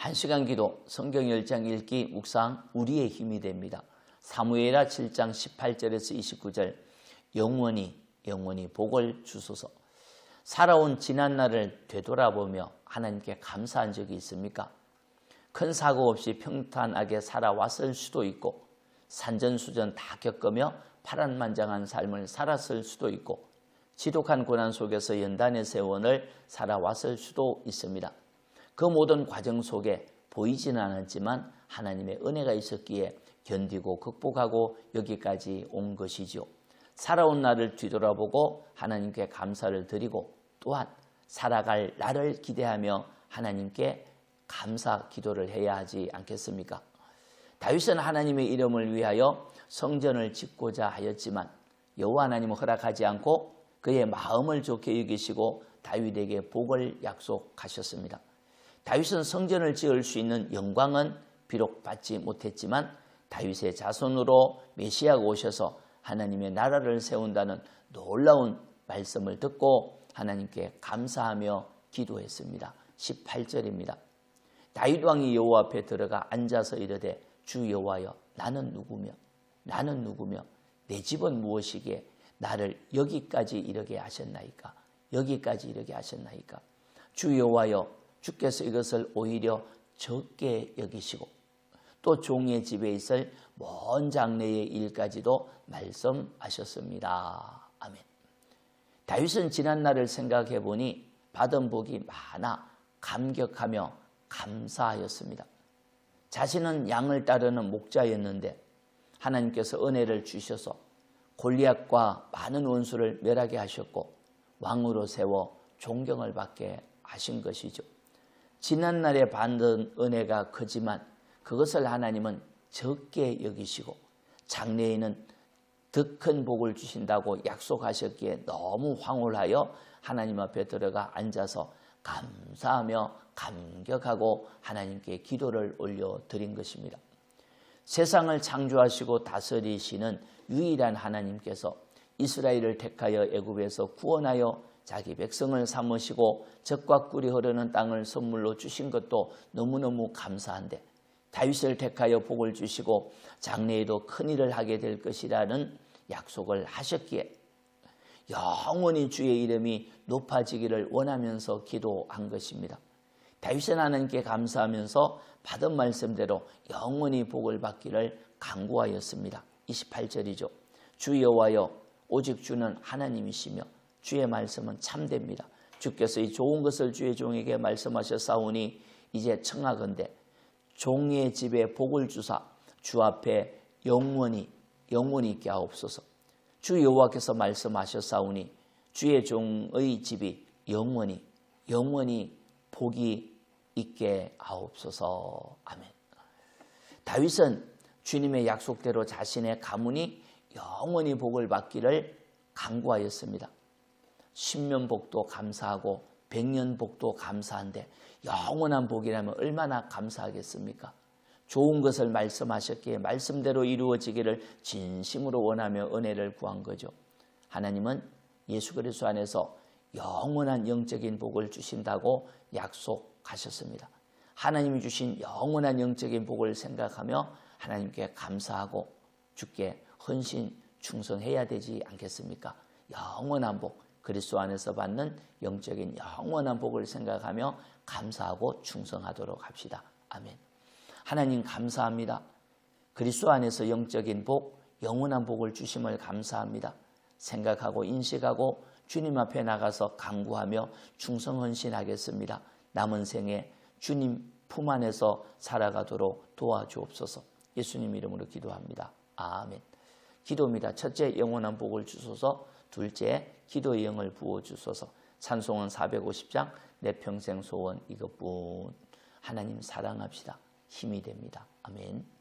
한 시간 기도 성경 10장 읽기 묵상 우리의 힘이 됩니다. 사무엘하 7장 18절에서 29절 영원히 영원히 복을 주소서 살아온 지난 날을 되돌아보며 하나님께 감사한 적이 있습니까? 큰 사고 없이 평탄하게 살아왔을 수도 있고 산전수전 다 겪으며 파란만장한 삶을 살았을 수도 있고 지독한 고난 속에서 연단의 세원을 살아왔을 수도 있습니다. 그 모든 과정 속에 보이지는 않았지만 하나님의 은혜가 있었기에 견디고 극복하고 여기까지 온 것이죠. 살아온 날을 뒤돌아보고 하나님께 감사를 드리고 또한 살아갈 날을 기대하며 하나님께 감사 기도를 해야 하지 않겠습니까? 다윗은 하나님의 이름을 위하여 성전을 짓고자 하였지만 여호와 하나님은 허락하지 않고 그의 마음을 좋게 여기시고 다윗에게 복을 약속하셨습니다. 다윗은 성전을 지을 수 있는 영광은 비록 받지 못했지만 다윗의 자손으로 메시아가 오셔서 하나님의 나라를 세운다는 놀라운 말씀을 듣고 하나님께 감사하며 기도했습니다. 18절입니다. 다윗 왕이 여호와 앞에 들어가 앉아서 이르되 주 여호와여 나는 누구며 나는 누구며 내 집은 무엇이기에 나를 여기까지 이르게 하셨나이까 여기까지 이르게 하셨나이까 주 여호와여 주께서 이것을 오히려 적게 여기시고 또 종의 집에 있을 먼 장래의 일까지도 말씀하셨습니다. 아멘. 다윗은 지난 날을 생각해 보니 받은 복이 많아 감격하며 감사하였습니다. 자신은 양을 따르는 목자였는데 하나님께서 은혜를 주셔서 골리앗과 많은 원수를 멸하게 하셨고 왕으로 세워 존경을 받게 하신 것이죠. 지난날에 받은 은혜가 크지만 그것을 하나님은 적게 여기시고 장래에는 더 큰 복을 주신다고 약속하셨기에 너무 황홀하여 하나님 앞에 들어가 앉아서 감사하며 감격하고 하나님께 기도를 올려 드린 것입니다. 세상을 창조하시고 다스리시는 유일한 하나님께서 이스라엘을 택하여 애굽에서 구원하여 자기 백성을 삼으시고 적과 꿀이 흐르는 땅을 선물로 주신 것도 너무너무 감사한데 다윗을 택하여 복을 주시고 장래에도 큰 일을 하게 될 것이라는 약속을 하셨기에 영원히 주의 이름이 높아지기를 원하면서 기도한 것입니다. 다윗은 하나님께 감사하면서 받은 말씀대로 영원히 복을 받기를 강구하였습니다. 28절이죠. 주 여호와여 오직 주는 하나님이시며 주의 말씀은 참됩니다. 주께서 이 좋은 것을 주의 종에게 말씀하셨사오니 이제 청하건대 종의 집에 복을 주사 주 앞에 영원히 영원히 있게 하옵소서. 주 여호와께서 말씀하셨사오니 주의 종의 집이 영원히 영원히 복이 있게 하옵소서. 아멘. 다윗은 주님의 약속대로 자신의 가문이 영원히 복을 받기를 강구하였습니다. 십년 복도 감사하고 백년 복도 감사한데 영원한 복이라면 얼마나 감사하겠습니까? 좋은 것을 말씀하셨기에 말씀대로 이루어지기를 진심으로 원하며 은혜를 구한 거죠. 하나님은 예수 그리스도 안에서 영원한 영적인 복을 주신다고 약속하셨습니다. 하나님이 주신 영원한 영적인 복을 생각하며 하나님께 감사하고 주께 헌신 충성해야 되지 않겠습니까? 영원한 복, 그리스도 안에서 받는 영적인 영원한 복을 생각하며 감사하고 충성하도록 합시다. 아멘. 하나님 감사합니다. 그리스도 안에서 영적인 복, 영원한 복을 주심을 감사합니다. 생각하고 인식하고 주님 앞에 나가서 강구하며 충성헌신하겠습니다. 남은 생에 주님 품 안에서 살아가도록 도와주옵소서. 예수님 이름으로 기도합니다. 아멘. 기도입니다. 첫째 영원한 복을 주소서. 둘째 기도의 영을 부어 주소서. 찬송은 450장 내 평생 소원 이것뿐. 하나님 사랑합시다. 힘이 됩니다. 아멘.